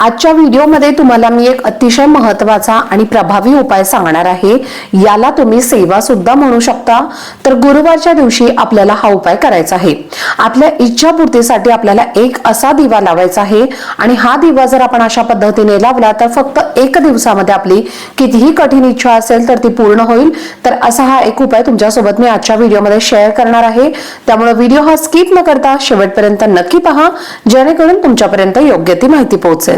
आजच्या व्हिडिओमध्ये तुम्हाला मी एक अतिशय महत्त्वाचा आणि प्रभावी उपाय सांगणार आहे. याला तुम्ही सेवा सुद्धा म्हणू शकता. तर गुरुवारच्या दिवशी आपल्याला हा उपाय करायचा आहे. आपल्या इच्छापूर्तीसाठी आपल्याला एक असा दिवा लावायचा आहे. आणि हा दिवा जर आपण अशा पद्धतीने लावला तर फक्त एक दिवसामध्ये आपली कितीही कठीण इच्छा असेल तर ती पूर्ण होईल. तर असा हा एक उपाय तुमच्यासोबत मी आजच्या व्हिडिओमध्ये शेअर करणार आहे. त्यामुळे व्हिडिओ हा स्किप न करता शेवटपर्यंत नक्की पहा. जेणेकरून तुमच्यापर्यंत योग्य ती माहिती पोहोचेल.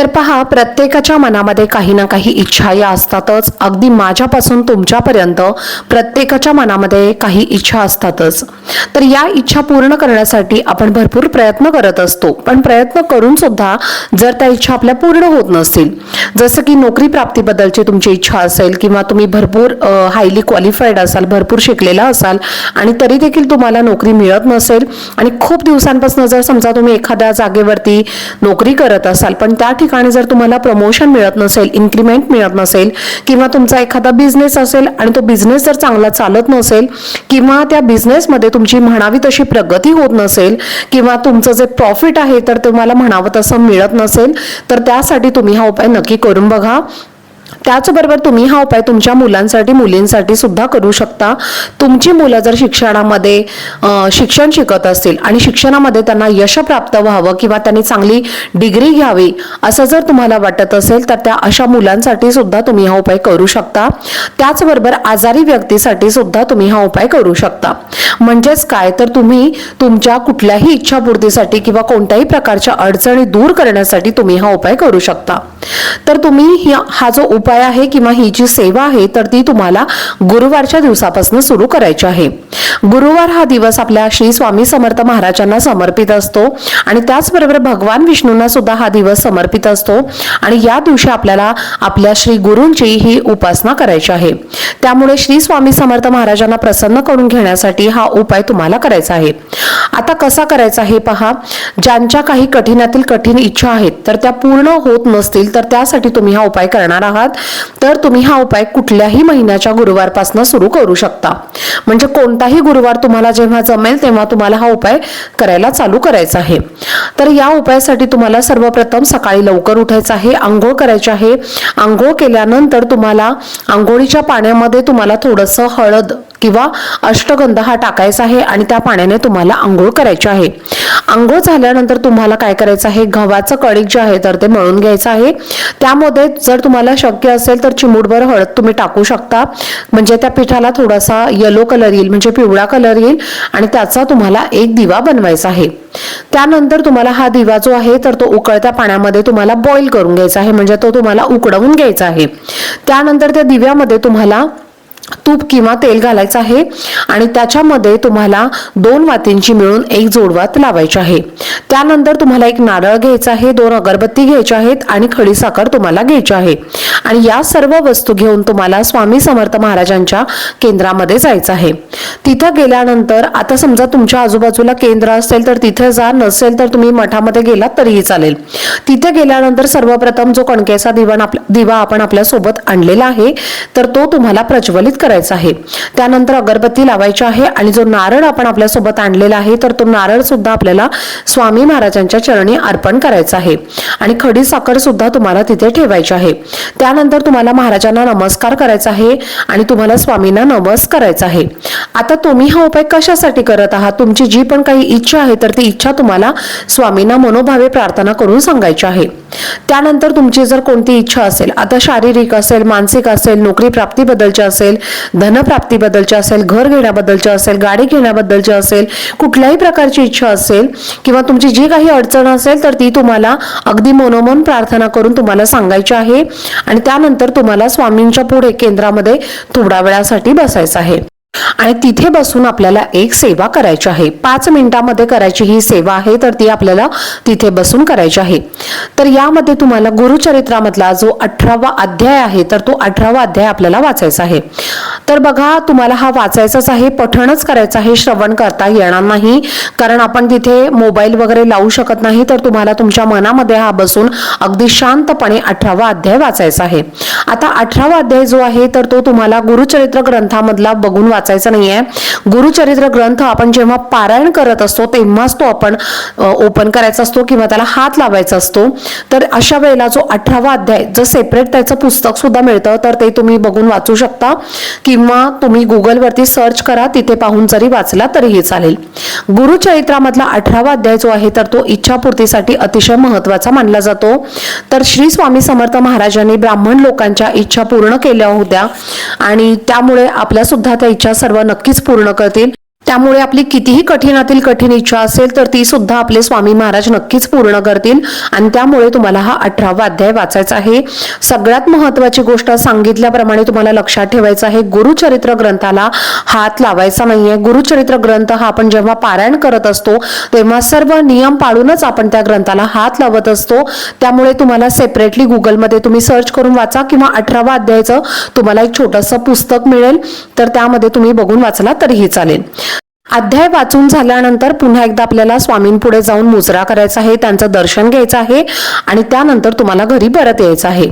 तर पहा प्रत्येकाच्या मनामध्ये काही ना काही इच्छा या असतातच. अगदी माझ्यापासून तुमच्यापर्यंत प्रत्येकाच्या मनामध्ये काही इच्छा असतातच. तर या इच्छा पूर्ण करण्यासाठी आपण भरपूर प्रयत्न करत असतो. पण प्रयत्न करून सुद्धा जर त्या इच्छा आपल्या पूर्ण होत नसतील जसं की नोकरी प्राप्तीबद्दलची तुमची इच्छा असेल किंवा तुम्ही भरपूर हायली क्वालिफाईड असाल भरपूर शिकलेला असाल आणि तरी देखील तुम्हाला नोकरी मिळत नसेल आणि खूप दिवसांपासून जर समजा तुम्ही एखाद्या जागेवरती नोकरी करत असाल पण त्या ठिकाणी ठिकाणी जर तुम्हाला प्रमोशन मिळत नसेल इन्क्रीमेंट मिळत नसेल किंवा तुमचा एखादा बिझनेस असेल आणि तो बिझनेस जर चांगला चालत नसेल किंवा त्या बिझनेसमध्ये तुमची म्हणावी तशी प्रगती होत नसेल किंवा तुमचं जे प्रॉफिट आहे तर तुम्हाला म्हणावं तसं मिळत नसेल तर त्यासाठी तुम्ही हा उपाय नक्की करून बघा. त्याचबरोबर तुम्ही हा उपाय तुमच्या मुलांसाठी मुलींसाठी सुद्धा करू शकता. तुमची मुलं जर शिक्षणामध्ये शिक्षण शिकत असतील आणि शिक्षणामध्ये त्यांना यश प्राप्त व्हावं किंवा त्यांनी चांगली डिग्री घ्यावी असं जर तुम्हाला वाटत असेल तर त्या अशा मुलांसाठी सुद्धा तुम्ही हा उपाय करू शकता. त्याचबरोबर आजारी व्यक्तीसाठी सुद्धा तुम्ही हा उपाय करू शकता. म्हणजेच काय? तर तुम्ही तुमच्या कुठल्याही इच्छापूर्तीसाठी किंवा कोणत्याही प्रकारच्या अडचणी दूर करण्यासाठी तुम्ही हा उपाय करू शकता. तर तुम्ही हा जो उपाय आहे किंवा ही जी सेवा आहे तर ती तुम्हाला गुरुवारच्या दिवसापासून सुरू करायची आहे. गुरुवार हा दिवस आपल्या श्री स्वामी समर्थ महाराजांना समर्पित असतो आणि त्याचबरोबर भगवान विष्णूंना सुद्धा हा दिवस समर्पित असतो आणि या दिवशी आपल्याला आपल्या श्री गुरूंची ही उपासना करायची आहे. त्यामुळे श्री स्वामी समर्थ महाराजांना प्रसन्न करून घेण्यासाठी हा उपाय तुम्हाला करायचा आहे. आता कसा करायचा हे पहा. ज्यांच्या काही कठीणातील कठीण इच्छा आहेत तर त्या पूर्ण होत नसतील तर त्यासाठी तुम्ही हा उपाय करणार आहात. तर तुम्ही हा उपाय कुठल्याही महिन्याच्या गुरुवारपासून सुरू करू शकता. म्हणजे कोणताही गुरुवार तुम्हाला जेव्हा जमेल तेव्हा तुम्हाला हा उपाय करायला चालू करायचा आहे. तर या उपायासाठी तुम्हाला सर्वप्रथम सकाळी लवकर उठायचं आहे आंघोळ करायची आहे. आंघोळ केल्यानंतर तुम्हाला आंघोळीच्या पाण्यामध्ये तुम्हाला थोडंसं हळद किंवा अष्टगंध हा टाकायचा आहे आणि त्या पाण्याने तुम्हाला आंघोळ करायची आहे. आंघोळ झाल्यानंतर तुम्हाला काय करायचं आहे? गव्हाचं कणिक जे आहे तर ते मळून घ्यायचं आहे. त्यामध्ये जर तुम्हाला शक्य असेल तर चिमूटभर हळद तुम्ही टाकू शकता. म्हणजे त्या पिठाला थोडासा येलो कलर येईल म्हणजे पिवळा कलर येईल आणि त्याचा तुम्हाला एक दिवा बनवायचा आहे. त्यानंतर तुम्हाला हा दिवा जो आहे तर तो उकळत्या पाण्यामध्ये तुम्हाला बॉईल करून घ्यायचा आहे. म्हणजे तो तुम्हाला उकडवून घ्यायचा आहे. त्यानंतर त्या दिव्यामध्ये तुम्हाला तूप किंवा तेल घालायचं आहे आणि त्याच्यामध्ये तुम्हाला दोन वातींची मिळून एक जोडवात लावायची आहे. त्यानंतर तुम्हाला एक नारळ घ्यायचा आहे दोन अगरबत्ती घ्यायच्या आहेत आणि खडी साखर तुम्हाला घ्यायची आहे. आणि या सर्व वस्तू घेऊन तुम्हाला स्वामी समर्थ महाराजांच्या केंद्रामध्ये जायचं आहे. तिथं गेल्यानंतर आता समजा तुमच्या आजूबाजूला केंद्र असेल तर तिथे जा नसेल तर तुम्ही मठामध्ये गेलात तरीही चालेल. तिथे गेल्यानंतर सर्वप्रथम जो कणकेचा दिवा आपला दिवा आपण आपल्यासोबत आणलेला आहे तर तो तुम्हाला प्रज्वलित करायचा आहे. त्यानंतर अगरबत्ती लावायची आहे आणि जो नारळ आपण आपल्यासोबत आणलेला आहे तर तो नारळ सुद्धा आपल्याला स्वामी महाराजांच्या चरणी अर्पण करायचा आहे. आणि खडी साखर सुद्धा तुम्हाला तिथे ठेवायची आहे. त्यानंतर तुम्हाला महाराजांना नमस्कार करायचा आहे आणि तुम्हाला स्वामींना नमस करायचा आहे. आता तुम्ही हा उपाय कशासाठी करत आहात? तुमची जी पण काही इच्छा आहे तर ती इच्छा तुम्हाला स्वामींना मनोभावे प्रार्थना करून सांगायची आहे. त्यानंतर तुमची जर कोणती इच्छा असेल आता शारीरिक असेल मानसिक असेल नोकरी प्राप्तीबद्दलची असेल धनप्राप्तीबद्दलची असेल घर घेण्याबद्दलची असेल गाडी घेण्याबद्दलची असेल कुठल्याही प्रकारची इच्छा असेल किंवा तुमची जी काही अडचण असेल तर ती तुम्हाला अगदी मनोमन प्रार्थना करून तुम्हाला सांगायची आहे. आणि त्यानंतर तुम्हाला स्वामींच्या पुढे केंद्रामध्ये थोडा वेळासाठी बसायचं आहे. आणि तिथे बसून आपल्याला एक सेवा करायची आहे. पाच मिनिटामध्ये करायची ही सेवा आहे तर ती आपल्याला तिथे बसून करायची आहे. तर यामध्ये तुम्हाला गुरुचरित्रामधला जो अठरावा अध्याय आहे तर तो अठरावा अध्याय आपल्याला वाचायचा आहे. तर बघा तुम्हाला हा वाचायचाच आहे पठणच करायचं आहे श्रवण करता येणार नाही कारण आपण तिथे मोबाईल वगैरे लावू शकत नाही तर तुम्हाला तुमच्या मनामध्ये हा बसून अगदी शांतपणे अठरावा अध्याय वाचायचा आहे. आता अठरावा अध्याय जो आहे तर तो तुम्हाला गुरुचरित्र ग्रंथामधला बघून वाचायचा आहे गुरुचरित्र ग्रंथ आपण जेव्हा पारायण करत असतो तेव्हाच तो आपण ओपन करायचा असतो किंवा त्याला हात लावायचा असतो. तर अशा वेळेला जो अठरावा अध्याय जर सेपरेट त्याचं पुस्तक सुद्धा मिळतं तर ते तुम्ही बघून वाचू शकता. किंवा तुम्ही गुगलवरती सर्च करा तिथे पाहून जरी वाचला तरीही चालेल. गुरुचरित्रामधला अठरावा अध्याय जो आहे तर तो इच्छापूर्तीसाठी अतिशय महत्त्वाचा मानला जातो. तर श्री स्वामी समर्थ महाराजांनी ब्राह्मण लोकांच्या इच्छा पूर्ण केल्या होत्या. आणि त्यामुळे आपल्या सुद्धा त्या इच्छा सर्व नक्कीच पूर्ण करतील. त्यामुळे आपली कितीही कठीणातील कठीण इच्छा असेल तर ती सुद्धा आपले स्वामी महाराज नक्कीच पूर्ण करतील. आणि त्यामुळे तुम्हाला हा अठरावा अध्याय वाचायचा आहे. सगळ्यात महत्वाची गोष्ट सांगितल्याप्रमाणे तुम्हाला लक्षात ठेवायचं आहे गुरुचरित्र ग्रंथाला हात लावायचा नाहीये. गुरुचरित्र ग्रंथ हा आपण जेव्हा पारायण करत असतो तेव्हा सर्व नियम पाळूनच आपण त्या ग्रंथाला हात लावत असतो. त्यामुळे तुम्हाला सेपरेटली गुगलमध्ये तुम्ही सर्च करून वाचा किंवा अठरावा अध्यायचं तुम्हाला एक छोटंसं पुस्तक मिळेल. तर त्यामध्ये तुम्ही बघून वाचला तरीही चालेल. अध्याय वाचून झाल्यानंतर पुन्हा एकदा आपल्याला स्वामींपुढे जाऊन मुजरा करायचा आहे त्यांचं दर्शन घ्यायचं आहे आणि त्यानंतर तुम्हाला घरी परत यायचं आहे.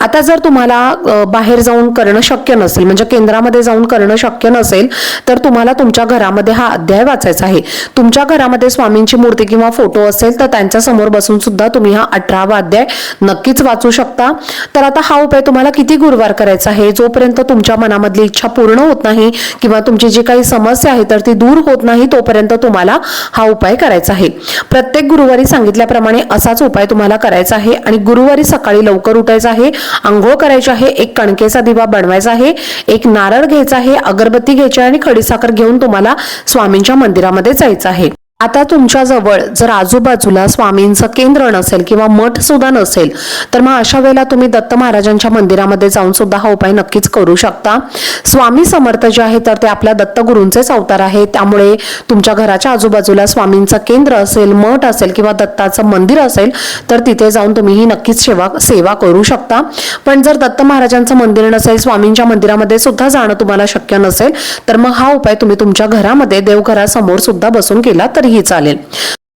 आता जर तुम्हाला बाहेर जाऊन करणं शक्य नसेल म्हणजे केंद्रामध्ये जाऊन करणं शक्य नसेल तर तुम्हाला तुमच्या घरामध्ये हा अध्याय वाचायचा आहे. तुमच्या घरामध्ये स्वामींची मूर्ती किंवा फोटो असेल तर त्यांच्यासमोर बसून सुद्धा तुम्ही हा अठरावा अध्याय नक्कीच वाचू शकता. तर आता हा उपाय तुम्हाला किती गुरुवार करायचा आहे? जोपर्यंत तुमच्या मनामधली इच्छा पूर्ण होत नाही किंवा तुमची जी काही समस्या आहे तर ती दूर होत नाही तोपर्यंत तुम्हाला हा उपाय करायचा आहे. प्रत्येक गुरुवारी सांगितल्याप्रमाणे असाच उपाय तुम्हाला करायचा आहे आणि गुरुवारी सकाळी लवकर उठायचं आहे आंघोळ करायची आहे एक कणकेचा दिवा बनवायचा आहे एक नारळ घ्यायचा आहे अगरबत्ती घ्यायची आहे आणि खडीसाखर घेऊन तुम्हाला स्वामींच्या मंदिरामध्ये जायचं आहे. आता तुमच्याजवळ जर आजूबाजूला स्वामींचं केंद्र नसेल किंवा मठ सुद्धा नसेल तर मग अशा वेळेला तुम्ही दत्त महाराजांच्या मंदिरामध्ये जाऊन सुद्धा हा उपाय नक्कीच करू शकता. स्वामी समर्थ जे आहे तर ते आपल्या दत्तगुरूंचेच अवतार आहे त्यामुळे तुमच्या घराच्या आजूबाजूला स्वामींचं केंद्र असेल मठ असेल किंवा दत्ताचं मंदिर असेल तर तिथे जाऊन तुम्ही ही नक्कीच सेवा सेवा करू शकता. पण जर दत्त महाराजांचं मंदिर नसेल स्वामींच्या मंदिरामध्ये सुद्धा जाणं तुम्हाला शक्य नसेल तर मग हा उपाय तुम्ही तुमच्या घरामध्ये देवघरासमोर सुद्धा बसून केला तरी तरीही चालेल.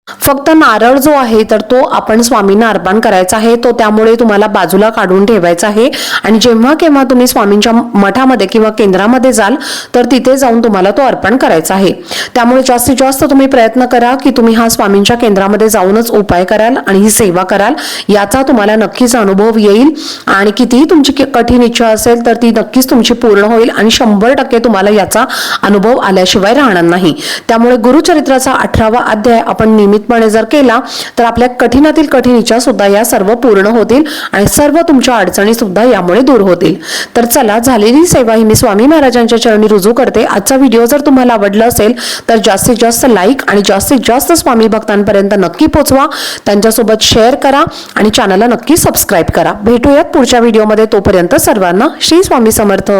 फक्त नारळ जो आहे तर तो आपण स्वामींना अर्पण करायचा आहे. तो त्यामुळे तुम्हाला बाजूला काढून ठेवायचा आहे. आणि जेव्हा केव्हा तुम्ही स्वामींच्या मठामध्ये किंवा केंद्रामध्ये जाल तर तिथे जाऊन तुम्हाला तो अर्पण करायचा आहे. त्यामुळे जास्तीत जास्त तुम्ही प्रयत्न करा की तुम्ही हा स्वामींच्या केंद्रामध्ये जाऊनच उपाय कराल आणि ही सेवा कराल. याचा तुम्हाला नक्कीच अनुभव येईल. आणि कितीही तुमची कठीण इच्छा असेल तर ती नक्कीच तुमची पूर्ण होईल आणि शंभर टक्के तुम्हाला याचा अनुभव आल्याशिवाय राहणार नाही. त्यामुळे गुरुचरित्राचा अठरावा अध्याय आपण नियमितपणे जर केला तर आपल्या कठीणातील कठीण इच्छा सुद्धा या सर्व पूर्ण होतील आणि सर्व तुमच्या अडचणी सुद्धा यामुळे दूर होतील. तर चला झालेली सेवा ही मी स्वामी महाराजांच्या चरणी रुजू करते. आजचा व्हिडिओ जर तुम्हाला आवडला असेल तर जास्तीत जास्त लाईक आणि जास्तीत जास्त स्वामी भक्तांपर्यंत नक्की पोचवा. त्यांच्यासोबत शेअर करा आणि चॅनलला नक्की सबस्क्राईब करा. भेटूयात पुढच्या व्हिडिओमध्ये. तोपर्यंत सर्वांना श्री स्वामी समर्थ.